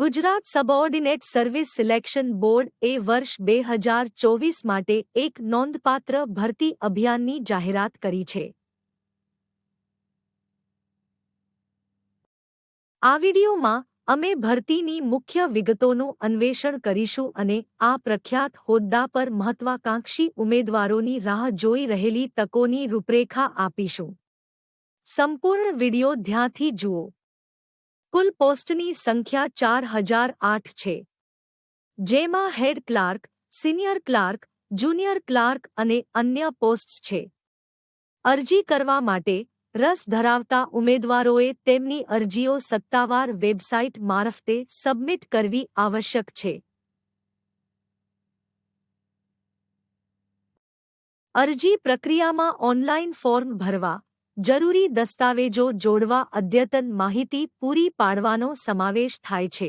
Gujarat subordinate service selection board એ વર્ષ બે હજાર ચોવીસ માટે એક નોંધપાત્ર ભરતી અભિયાનની જાહેરાત કરી છે. આ વિડીયોમાં અમે ભરતીની મુખ્ય વિગતોનું અન્વેષણ કરીશું અને આ પ્રખ્યાત હોદ્દા પર મહત્વાકાંક્ષી ઉમેદવારોની રાહ જોઈ રહેલી તકોની રૂપરેખા આપીશું. સંપૂર્ણ વીડિયો ધ્યાનથી જુઓ. કુલ પોસ્ટની સંખ્યા ચાર હજાર આઠ છે. જેમાં head clerk, senior clerk, junior clerk અને અન્ય પોસ્ટ્સ છે. અરજી કરવા માટે રસ ધરાવતા ઉમેદવારોએ તેમની અરજીઓ સત્તાવાર વેબસાઇટ મારફતે સબમિટ કરવી આવશ્યક છે. અરજી પ્રક્રિયામાં ઓનલાઇન ફોર્મ ભરવા. જરૂરી દસ્તાવેજો જોડવા અદ્યતન માહિતી પૂરી પાડવાનો સમાવેશ થાય છે.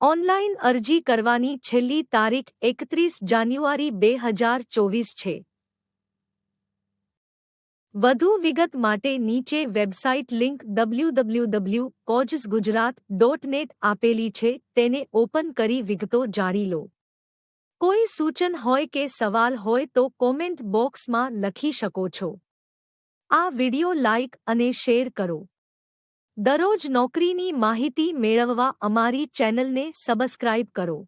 ઓનલાઇન અરજી કરવાની છેલ્લી તારીખ એકત્રીસ જાન્યુઆરી બે હજાર ચોવીસ છે. વધુ વિગત માટે નીચે વેબસાઇટ લિંક ડબલ્યુ કોજસ ગુજરાત ડોટ નેટ આપેલી છે, તેને ઓપન કરી વિગતો જાણી લો. કોઈ સૂચન હોય કે સવાલ હોય તો કોમેન્ટ બોક્સમાં લખી શકો છો. આ વિડિયો લાઇક અને શેર કરો. દરરોજ નોકરીની માહિતી મેળવવા અમારી ચેનલને સબસ્ક્રાઇબ કરો.